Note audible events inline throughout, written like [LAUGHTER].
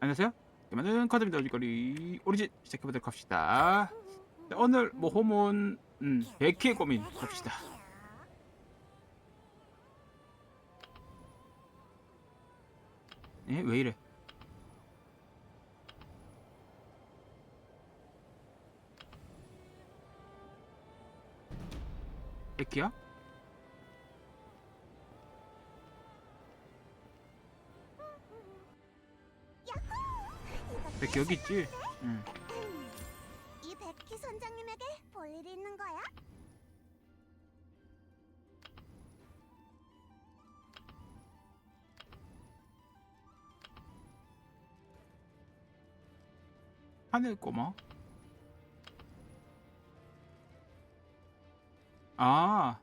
안녕하세요. 이만은 카드입니다. 어디거리 오리진 시작해보도록 합시다. 자, 오늘 모험은 음, 백희의 고민 합시다. 에? 왜 이래? 백희야? 백희 여기 있지? 응. 이 백희 선장님에게 볼 일이 있는 거야? 하늘 꼬마? 아.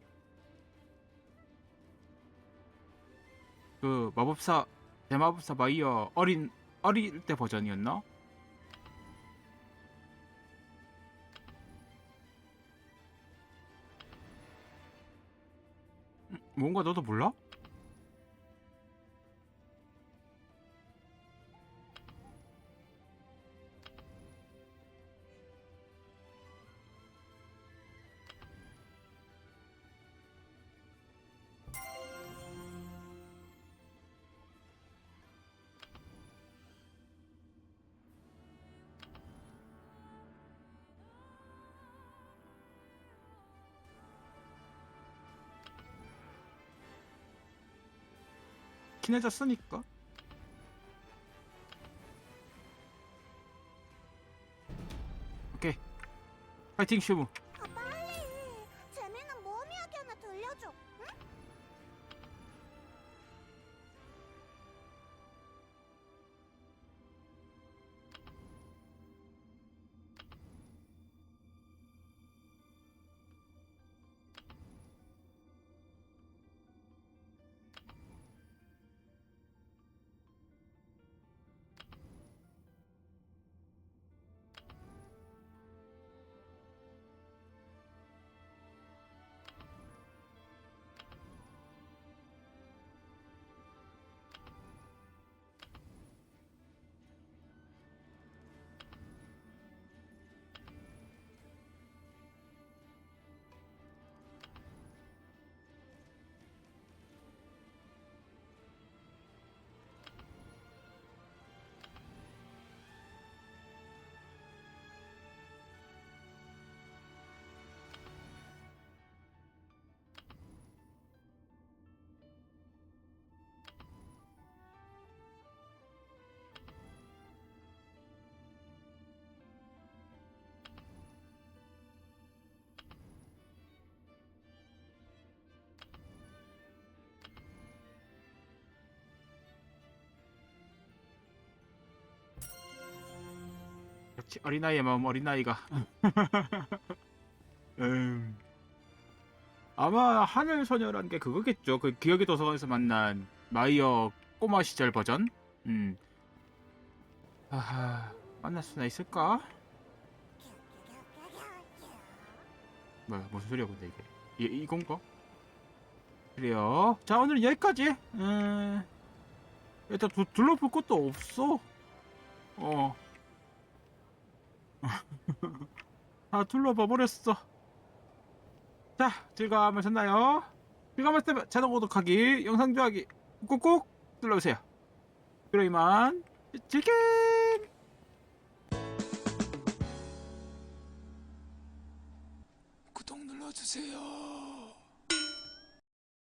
그 마법사 대마법사 마이어 어린 어릴 때 버전이었나? 음, 뭔가 너도 몰라? 친해졌으니까. 오케이. 파이팅 슈무. 아, 빨리! 재미있는 모험 이야기 하나 들려줘. 응? 그렇지 어린아이의 마음 어린아이가. [LAUGHS] 음. 아마 하늘 소녀란 게 그거겠죠. 그 기억의 도서관에서 만난 마이어 꼬마 시절 버전. 음. 아하 만날 수나 있을까? 뭐야 무슨 소리야 근데 이게 이, 이건가? 그래요 자 오늘은 여기까지 음 일단 두, 둘러볼 것도 없어 어 다 둘러봐 버렸어. 자 즐거움하셨나요? 즐거움하셨다면 자동 구독하기 영상 좋아하기 꾹꾹 눌러주세요. 그럼 이만 구독 눌러주세요